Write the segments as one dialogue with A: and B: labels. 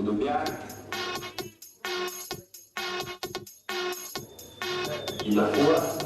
A: rodoviária e da rua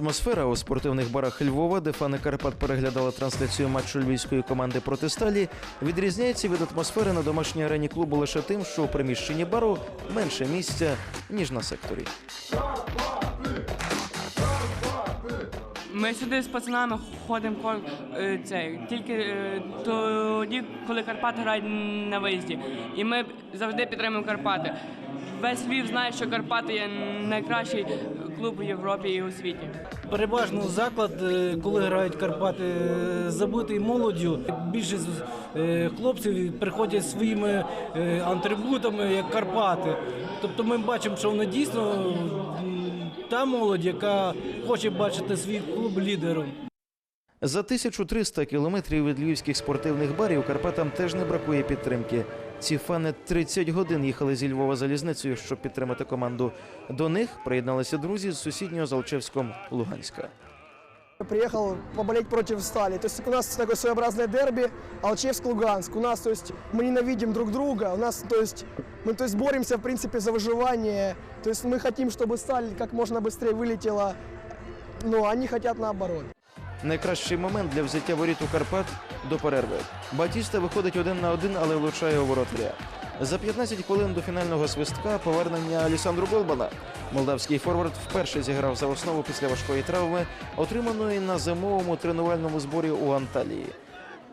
B: Атмосфера у спортивних барах Львова, де фани Карпат переглядали трансляцію матчу львівської команди проти сталі, відрізняється від атмосфери на домашній арені клубу лише тим, що у приміщенні бару менше місця ніж на секторі.
C: Ми сюди з пацанами ходимо е, цей, тільки е, тоді, коли Карпати грають на виїзді. І ми завжди підтримуємо Карпати. Весь Львів знає, що Карпати є найкращий клуб у Європі і у світі.
D: Переважно заклад, е, коли грають Карпати, е, забитий молоддю. Більшість е, хлопців приходять своїми атрибутами, як Карпати. Тобто ми бачимо, що вони дійсно та молодь, яка хоче бачити свій клуб лідером.
B: За 1300 кілометрів від львівських спортивних барів Карпатам теж не бракує підтримки. Ці фани 30 годин їхали зі Львова залізницею, щоб підтримати команду. До них приєдналися друзі з сусіднього Залчевського Луганська.
E: Приехал поболеть против Стали. То есть у нас такое своеобразное дерби Алчевск-Луганск. У нас, то есть, мы ненавидим друг друга. У нас, то есть, мы, то есть, боремся, в принципе, за выживание. То есть мы хотим, чтобы Сталь как можно быстрее вылетела, но они хотят наоборот.
B: Найкращий момент для взяття воріт у Карпат до перерви. Батіста виходить один на один, але влучає у воротаря. За 15 хвилин до фінального свистка повернення Алісандру Голбана. Молдавський форвард вперше зіграв за основу після важкої травми, отриманої на зимовому тренувальному зборі у Анталії.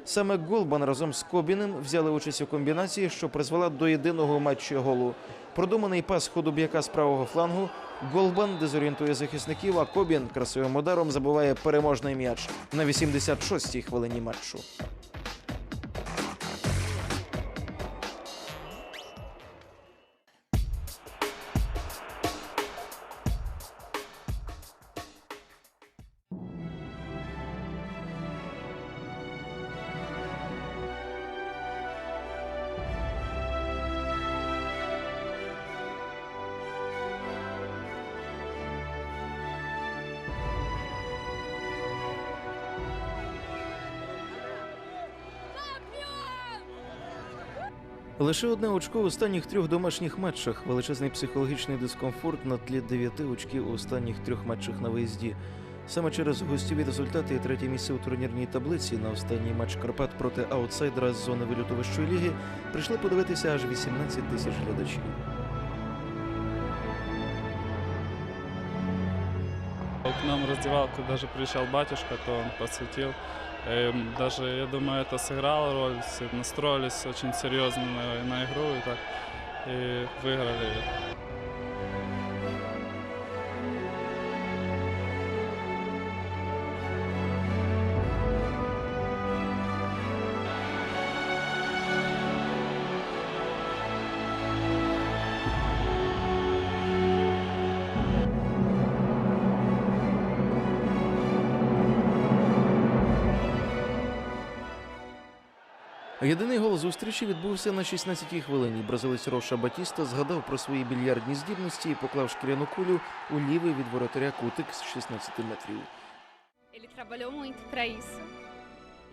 B: Саме Голбан разом з Кобіним взяли участь у комбінації, що призвела до єдиного матчу голу. Продуманий пас ходу б'яка з правого флангу. Голбан дезорієнтує захисників, а Кобін красивим ударом забуває переможний м'яч на 86-й хвилині матчу. Лише одне очко в останніх трьох домашніх матчах. Величезний психологічний дискомфорт на тлі дев'яти очків у останніх трьох матчах на виїзді. Саме через гостєві результати і третє місце у турнірній таблиці на останній матч Карпат проти аутсайдера з зони виліту вищої ліги прийшли подивитися аж 18 тисяч глядачів.
F: нам в раздевалку даже приезжал батюшка, то он посвятил. Эм, Даже, я думаю, это сыграло роль. Все настроились очень серьезно на, на игру и так и выиграли.
B: Єдиний гол зустрічі відбувся на 16-й хвилині. Бразилець Роша Батіста згадав про свої більярдні здібності і поклав шкіряну кулю у лівий від воротаря кутик з 16 метрів.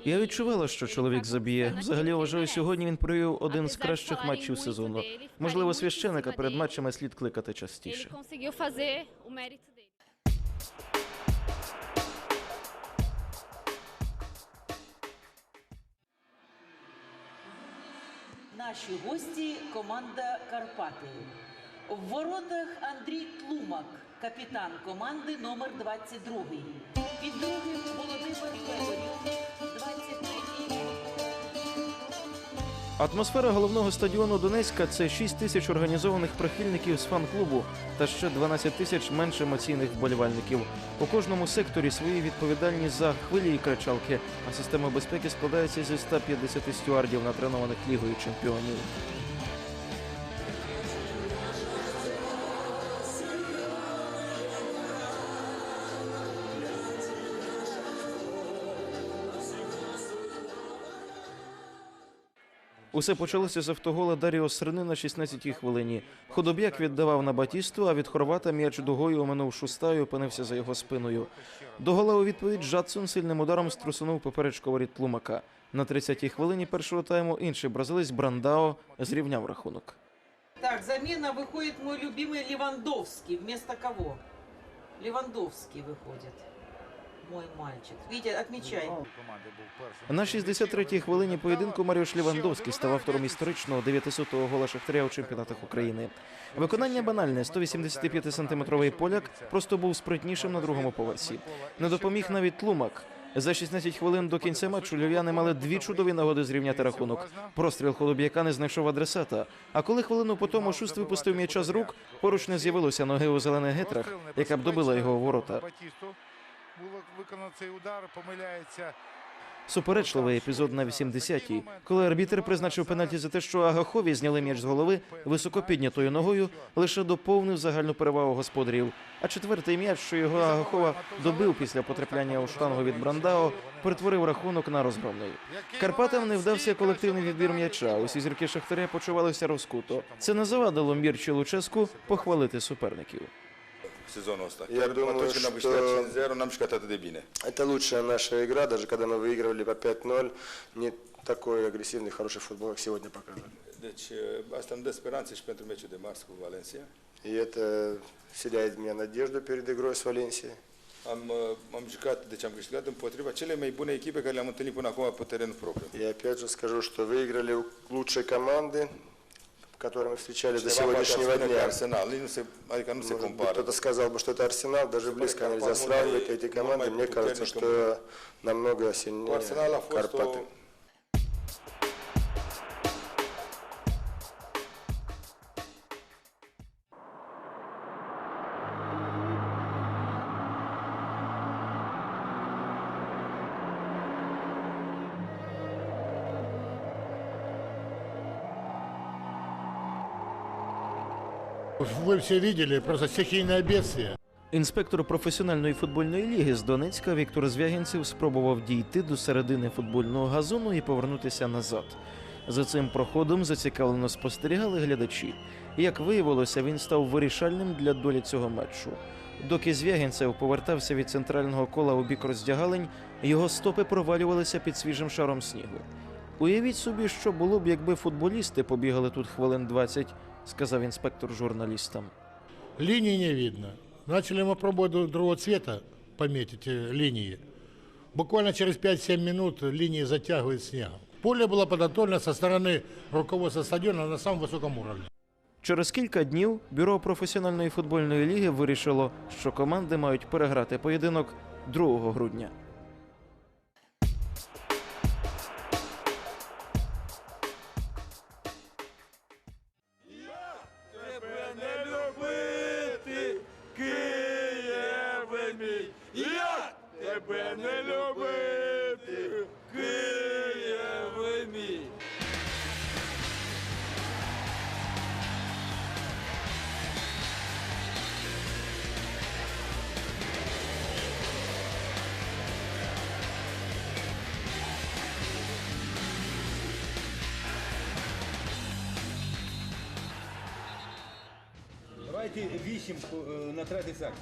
B: Я відчувала, що чоловік заб'є. Взагалі вважаю, сьогодні він провів один з кращих матчів сезону. Можливо, священика перед матчами слід кликати частіше.
G: Наші гості команда Карпати. В воротах Андрій Тлумак, капітан команди номер 22. Під другим Володимир Федорів,
B: Атмосфера головного стадіону Донецька це 6 тисяч організованих прихильників з фан-клубу та ще 12 тисяч менш емоційних вболівальників. У кожному секторі свої відповідальні за хвилі і кричалки, а система безпеки складається зі 150 стюардів, натренованих лігою чемпіонів. Усе почалося з автогола Даріо Срини на 16-й хвилині. Худоб'як віддавав на Батісту, а від хорвата м'яч дугою оминув шуста і опинився за його спиною. До гола у відповідь Жадсон сильним ударом струсунув поперечко воріт Тлумака. На 30-й хвилині першого тайму інший бразилець Брандао зрівняв рахунок.
G: Так, замена выходит мой любимый Левандовский. Вместо кого? Левандовский выходит. Мой мальчик. Витя, отмечай.
B: На 63-й хвилині поєдинку Маріуш Лівандовський став автором історичного 900-го гола Шахтаря у чемпіонатах України. Виконання банальне 185-сантиметровий поляк просто був спритнішим на другому поверсі. Не допоміг навіть Тлумак. За 16 хвилин до кінця матчу львів'яни мали дві чудові нагоди зрівняти рахунок. Простріл холодб'яка не знайшов адресата. А коли хвилину по тому шуст випустив м'яча з рук, поруч не з'явилося ноги у зелених гетрах, яка б добила його у ворота.
A: Було виконано цей удар, помиляється.
B: Суперечливий епізод на 80-й, коли арбітр призначив пенальті за те, що Агахові зняли м'яч з голови високо піднятою ногою, лише доповнив загальну перевагу господарів. А четвертий м'яч, що його Агахова добив після потрапляння у штангу від Брандао, перетворив рахунок на розгромний. Карпатам не вдався колективний відбір м'яча. Усі зірки Шахтаря почувалися розкуто. Це не завадило Мірчі Луческу похвалити суперників.
H: Сезону останній.
I: Я думаю,
H: Поточно
I: що-
H: вище 0 нам шкатати дебіне.
I: Это лучшая наша игра, даже когда мы выигрывали по 5-0, не такой агрессивный, хороший футбол, как сегодня показывали.
H: Deci asta îmi dă speranțe și pentru meciul de marți cu Valencia.
I: И это вселяет в меня надежду перед игрой с Валенсией.
H: Am, uh, am jucat, deci am câștigat împotriva cele mai bune echipe care le-am întâlnit până acum pe teren propriu.
I: И опять же скажу, что выиграли у лучшей команды, которые мы встречали до
H: Cineva poate
I: сегодняшнего
H: spune că
I: дня.
H: Arsenal, nici nu se, adică nu se
I: Может быть,
H: compară.
I: кто-то сказал бы, что это Арсенал, даже близко нельзя сравнивать эти команды. Мне кажется, что намного
H: Cu
I: сильнее
H: Arsenal a fost o,
I: Карпаты.
A: Ви всі бачили, просто стихійне бедствие.
B: Інспектор професіональної футбольної ліги з Донецька Віктор Звягінцев спробував дійти до середини футбольного газону і повернутися назад. За цим проходом зацікавлено спостерігали глядачі. Як виявилося, він став вирішальним для долі цього матчу. Доки Звягінцев повертався від центрального кола у бік роздягалень, його стопи провалювалися під свіжим шаром снігу. Уявіть собі, що було б, якби футболісти побігали тут хвилин 20, сказав інспектор журналістам.
A: Линии не видно. Начали мы пробовать дру- другого цвета пометить э, линии. Буквально через 5-7 минут линии затягивает снегом. Поле было подготовлено со стороны руководства стадиона на самом высоком уровне.
B: Через кілька днів бюро професіональної футбольної ліги вирішило, що команди мають переграти поєдинок 2 грудня.
J: Давайте 8 на третій сектор.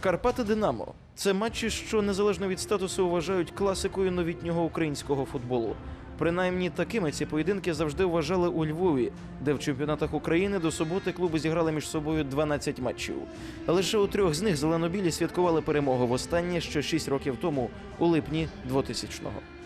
B: Карпати Динамо це матчі, що незалежно від статусу вважають класикою новітнього українського футболу. Принаймні такими ці поєдинки завжди вважали у Львові, де в чемпіонатах України до суботи клуби зіграли між собою 12 матчів. Лише у трьох з них зеленобілі святкували перемогу востаннє ще 6 років тому, у липні 2000-го.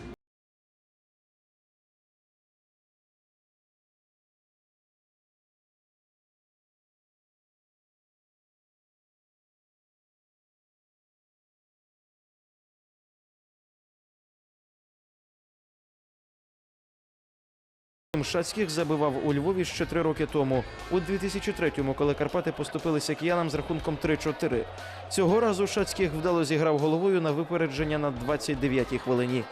B: Шацьких забивав у Львові ще три роки тому, у 2003-му, коли Карпати поступилися киянам з рахунком 3-4. Цього разу Шацьких вдало зіграв головою на випередження на 29-й хвилині.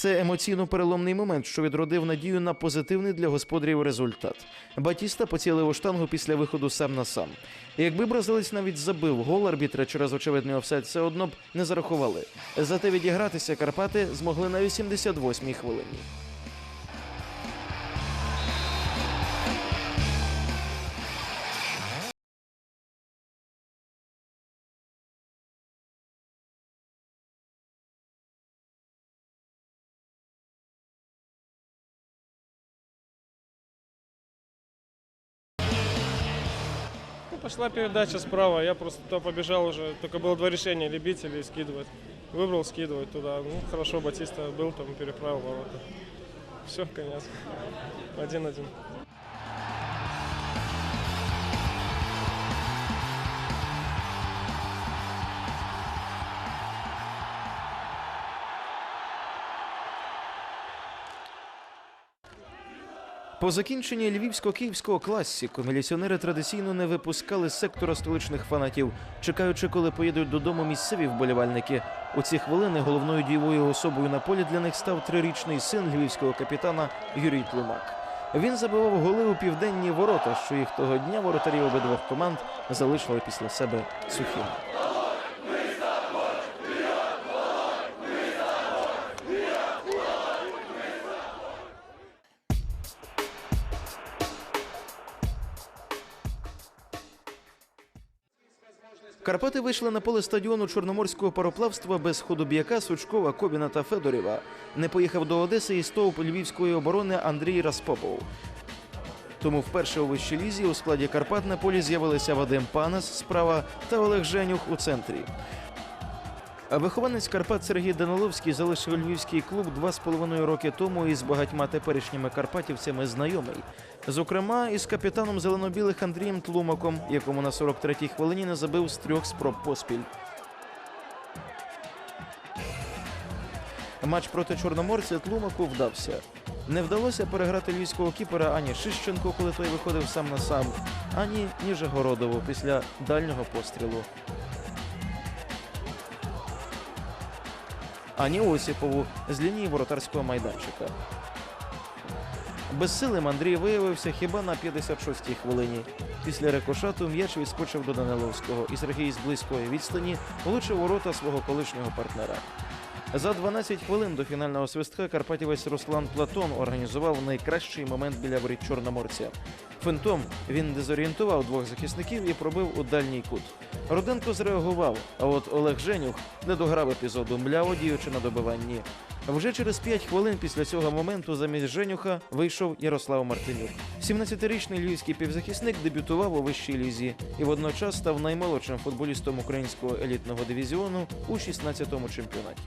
B: Це емоційно переломний момент, що відродив надію на позитивний для господарів результат. Батіста поцілив у штангу після виходу сам на сам. Якби бразилець навіть забив гол арбітра через очевидний офсайд, все одно б не зарахували. Зате відігратися Карпати змогли на 88-й хвилині.
K: пошла передача справа, я просто туда побежал уже. Только было два решения, лебить или скидывать. Выбрал скидывать туда. Ну, хорошо, Батиста был там, переправил ворота. Все, конец. Один-один.
B: По закінченні львівсько-київського класіку міліціонери традиційно не випускали сектора столичних фанатів, чекаючи, коли поїдуть додому місцеві вболівальники. У ці хвилини головною дієвою особою на полі для них став трирічний син львівського капітана Юрій Тлумак. Він забивав голи у південні ворота, що їх того дня воротарі обидвох команд залишили після себе сухими. Карпати вийшли на поле стадіону чорноморського пароплавства без худоб'яка, Сучкова, Кобіна та Федорєва. Не поїхав до Одеси і стовп львівської оборони Андрій Распопов. Тому вперше у вищій лізі у складі Карпат на полі з'явилися Вадим Панас справа та Олег Женюх у центрі. Вихованець Карпат Сергій Даниловський залишив львівський клуб два з половиною роки тому і з багатьма теперішніми карпатівцями знайомий. Зокрема, із капітаном зеленобілих Андрієм Тлумаком, якому на 43-й хвилині не забив з трьох спроб поспіль. Матч проти чорноморця Тлумаку вдався. Не вдалося переграти львівського кіпера ані Шищенко, коли той виходив сам на сам, ані Ніжегородову після дальнього пострілу. Ані Осіпову з лінії воротарського майданчика. Безсилим Андрій виявився хіба на 56-й хвилині. Після рикошату м'яч відскочив до Даниловського, і Сергій з близької відстані влучив ворота свого колишнього партнера. За 12 хвилин до фінального свистка карпатівець Руслан Платон організував найкращий момент біля воріт Чорноморця. Финтом він дезорієнтував двох захисників і пробив у дальній кут. Руденко зреагував, а от Олег Женюх не дограв епізоду, мляво діючи на добиванні. Вже через 5 хвилин після цього моменту замість Женюха вийшов Ярослав Мартинюк. 17-річний львівський півзахисник дебютував у вищій лізі і водночас став наймолодшим футболістом українського елітного дивізіону у 16-му чемпіонаті.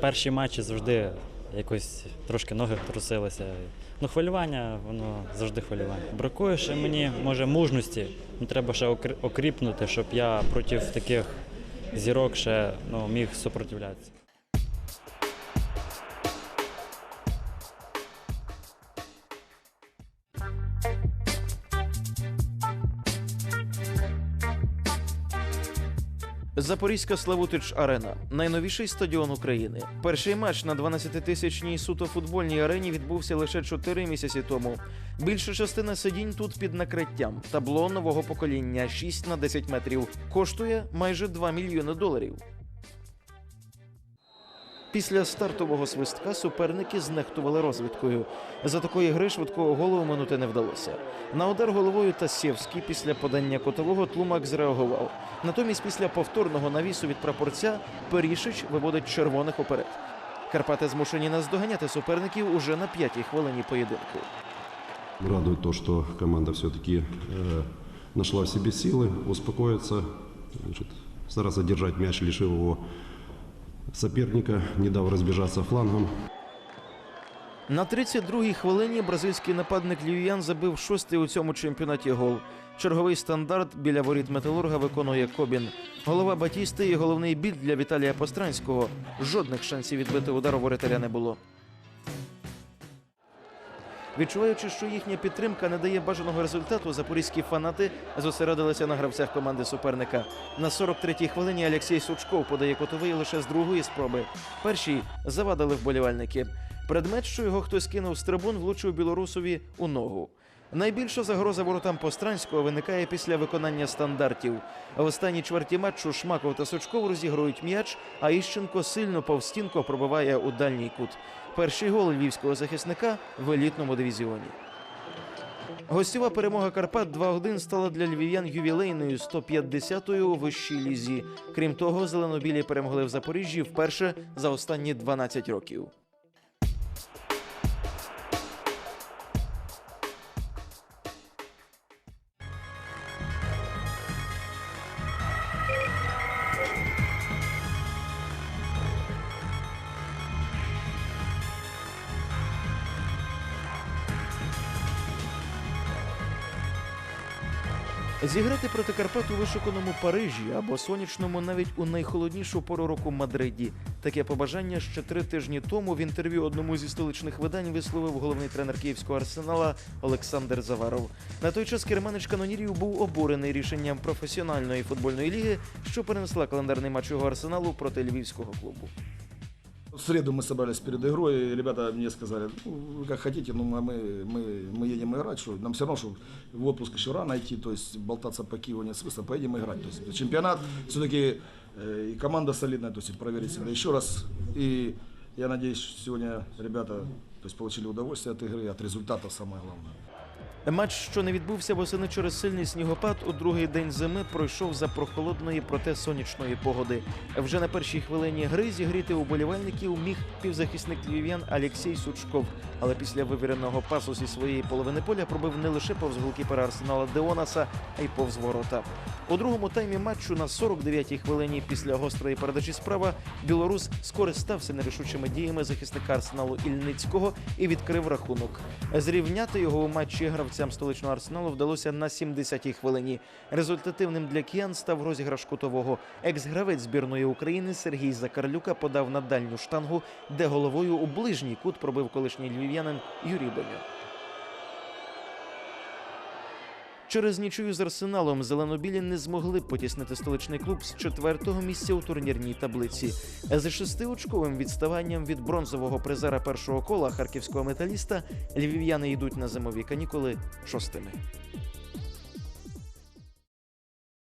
L: Перші матчі завжди якось трошки ноги трусилися. Ну, хвилювання, воно завжди хвилювання. Бракує ще мені, може, мужності. Ну, треба ще окріпнути, щоб я проти таких зірок ще ну, міг супротивлятися.
B: Запорізька Славутич Арена найновіший стадіон України. Перший матч на 12-тисячній суто футбольній арені відбувся лише 4 місяці тому. Більша частина сидінь тут під накриттям. Табло нового покоління 6 на 10 метрів. Коштує майже 2 мільйони доларів. Після стартового свистка суперники знехтували розвідкою. За такої гри швидкого голу оминути не вдалося. На удар головою Тасєвський після подання котового тлумак зреагував. Натомість після повторного навісу від прапорця Перішич виводить червоних уперед. Карпати змушені наздоганяти суперників уже на п'ятій хвилині поєдинку.
M: Радует то, что команда все-таки э, нашла в себе силы успокоиться, значит, стараться мяч, лишив его соперника, не дав розбіжатися флангом.
B: На 32-й хвилині бразильський нападник Льюян забив шостий у цьому чемпіонаті гол. Черговий стандарт біля воріт металурга виконує Кобін. Голова Батісти і головний біль для Віталія Постранського. Жодних шансів відбити удар у воротаря не було. Відчуваючи, що їхня підтримка не дає бажаного результату, запорізькі фанати зосередилися на гравцях команди суперника. На 43-й хвилині Олексій Сучков подає котовий лише з другої спроби. Першій завадили вболівальники. Предмет, що його хтось кинув з трибун, влучив білорусові у ногу. Найбільша загроза воротам Постранського виникає після виконання стандартів. В останній чверті матчу Шмаков та Сучков розігрують м'яч, а Іщенко сильно повстінко пробиває у дальній кут. Перший гол львівського захисника в елітному дивізіоні. Гостєва перемога Карпат 2-1 стала для львів'ян ювілейною 150-ю у вищій лізі. Крім того, зеленобілі перемогли в Запоріжжі вперше за останні 12 років. Зіграти проти Карпат у вишуканому Парижі або сонячному навіть у найхолоднішу пору року Мадриді. Таке побажання ще три тижні тому в інтерв'ю одному зі столичних видань висловив головний тренер київського арсенала Олександр Заваров. На той час керманич канонірів був обурений рішенням професіональної футбольної ліги, що перенесла календарний матч його арсеналу проти львівського клубу.
N: В среду мы собрались перед игрой, и ребята мне сказали, ну, вы как хотите, но мы, мы, мы едем играть, что нам все равно, что в отпуск еще рано идти, то есть болтаться по Киеву нет смысла, поедем играть. То есть чемпионат все-таки э, и команда солидная, то есть и проверить себя еще раз. И я надеюсь, сегодня ребята то есть, получили удовольствие от игры, от результата самое главное.
B: Матч, що не відбувся восени через сильний снігопад, у другий день зими пройшов за прохолодної, проте сонячної погоди. Вже на першій хвилині гри зігріти уболівальників міг півзахисник львів'ян Алексій Сучков. Але після вивіреного пасу зі своєї половини поля пробив не лише повз голкіпера Арсенала Деонаса, а й повз ворота. У другому таймі матчу на 49-й хвилині після гострої передачі справа білорус скористався нерішучими діями захисника Арсеналу Ільницького і відкрив рахунок. Зрівняти його у матчі гравцям столичного арсеналу вдалося на 70-й хвилині. Результативним для киян став розіграш кутового. Екс-гравець збірної України Сергій Закарлюка подав на дальню штангу, де головою у ближній кут пробив колишній львів'янин Юрій Беньо. Через нічию з арсеналом зеленобілі не змогли потіснити столичний клуб з четвертого місця у турнірній таблиці. За шестиочковим відставанням від бронзового призера першого кола харківського металіста львів'яни йдуть на зимові канікули шостими.